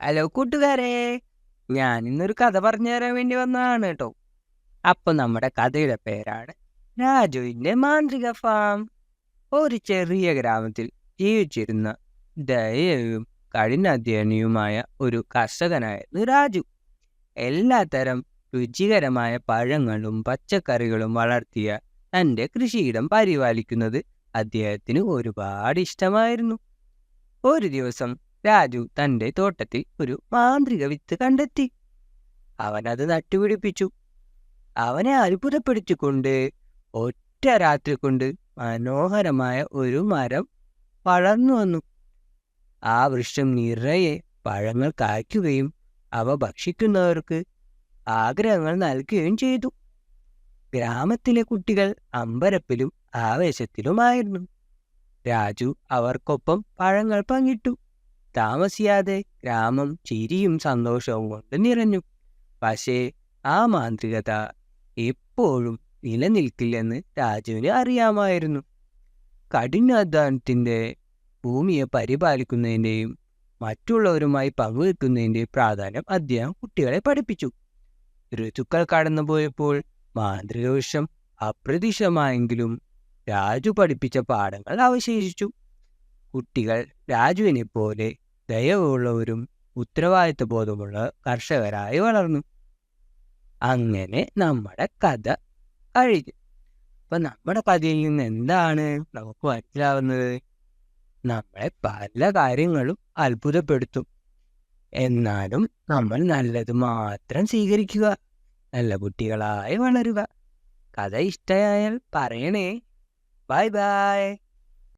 Hello കൂട്ടുകാരെ. ഞാൻ ഇന്നൊരു കഥ പറഞ്ഞു തരാൻ വേണ്ടി വന്നതാണ് കേട്ടോ അപ്പൊ നമ്മുടെ കഥയുടെ പേരാണ് രാജുവിന്റെ മാന്ത്രിക ഫാം ഒരു ചെറിയ ഗ്രാമത്തിൽ ജീവിച്ചിരുന്ന ദയയും കഠിനാധ്വാനിയുമായ ഒരു കർഷകനായിരുന്നു രാജു. എല്ലാത്തരം രുചികരമായ പഴങ്ങളും പച്ചക്കറികളും വളർത്തിയ തന്റെ കൃഷിയിടം പരിപാലിക്കുന്നത് അദ്ദേഹത്തിന് ഒരുപാട് ഇഷ്ടമായിരുന്നു. ഒരു ദിവസം രാജു തന്റെ തോട്ടത്തിൽ ഒരു മാന്ത്രിക വിത്ത് കണ്ടെത്തി. അവനത് നട്ടുപിടിപ്പിച്ചു. അവനെ അത്ഭുതപ്പെടുത്തിക്കൊണ്ട് ഒറ്റ രാത്രി കൊണ്ട് മനോഹരമായ ഒരു മരം വളർന്നു വന്നു. ആ വൃക്ഷം നിറയെ പഴങ്ങൾ കായ്ക്കുകയും അവ ഭക്ഷിക്കുന്നവർക്ക് ആഗ്രഹങ്ങൾ നൽകുകയും ചെയ്തു. ഗ്രാമത്തിലെ കുട്ടികൾ അമ്പരപ്പിലും ആവേശത്തിലുമായിരുന്നു. രാജു അവർക്കൊപ്പം പഴങ്ങൾ പങ്കിട്ടു. താമസിയാതെ ഗ്രാമം ചിരിയും സന്തോഷവും കൊണ്ട് നിറഞ്ഞു. പക്ഷേ ആ മാന്ത്രികത എപ്പോഴും നിലനിൽക്കില്ലെന്ന് രാജുവിന് അറിയാമായിരുന്നു. കഠിനാധ്വാനത്തിന്റെ ഭൂമിയെ പരിപാലിക്കുന്നതിന്റെയും മറ്റുള്ളവരുമായി പങ്കുവെക്കുന്നതിന്റെയും പ്രാധാന്യം അദ്ദേഹം കുട്ടികളെ പഠിപ്പിച്ചു. ഋതുക്കൾ കടന്നുപോയപ്പോൾ മാന്ത്രിക വിഷം അപ്രതീക്ഷിതമായെങ്കിലും രാജു പഠിപ്പിച്ച പാഠങ്ങൾ അവശേഷിച്ചു. കുട്ടികൾ രാജുവിനെ പോലെ ദയവുള്ളവരും ഉത്തരവാദിത്വ ബോധമുള്ള കർഷകരായി വളർന്നു. അങ്ങനെ നമ്മുടെ കഥ കഴിഞ്ഞു അപ്പൊ നമ്മുടെ കഥയിൽ നിന്ന് എന്താണ് നമുക്ക് മനസ്സിലാവുന്നത്? നമ്മളെ പല കാര്യങ്ങളും അത്ഭുതപ്പെടുത്തും. എന്നാലും നമ്മൾ നല്ലത് മാത്രം സ്വീകരിക്കുക. നല്ല കുട്ടികളായി വളരുക. കഥ ഇഷ്ടമായാൽ പറയണേ. Bye bye.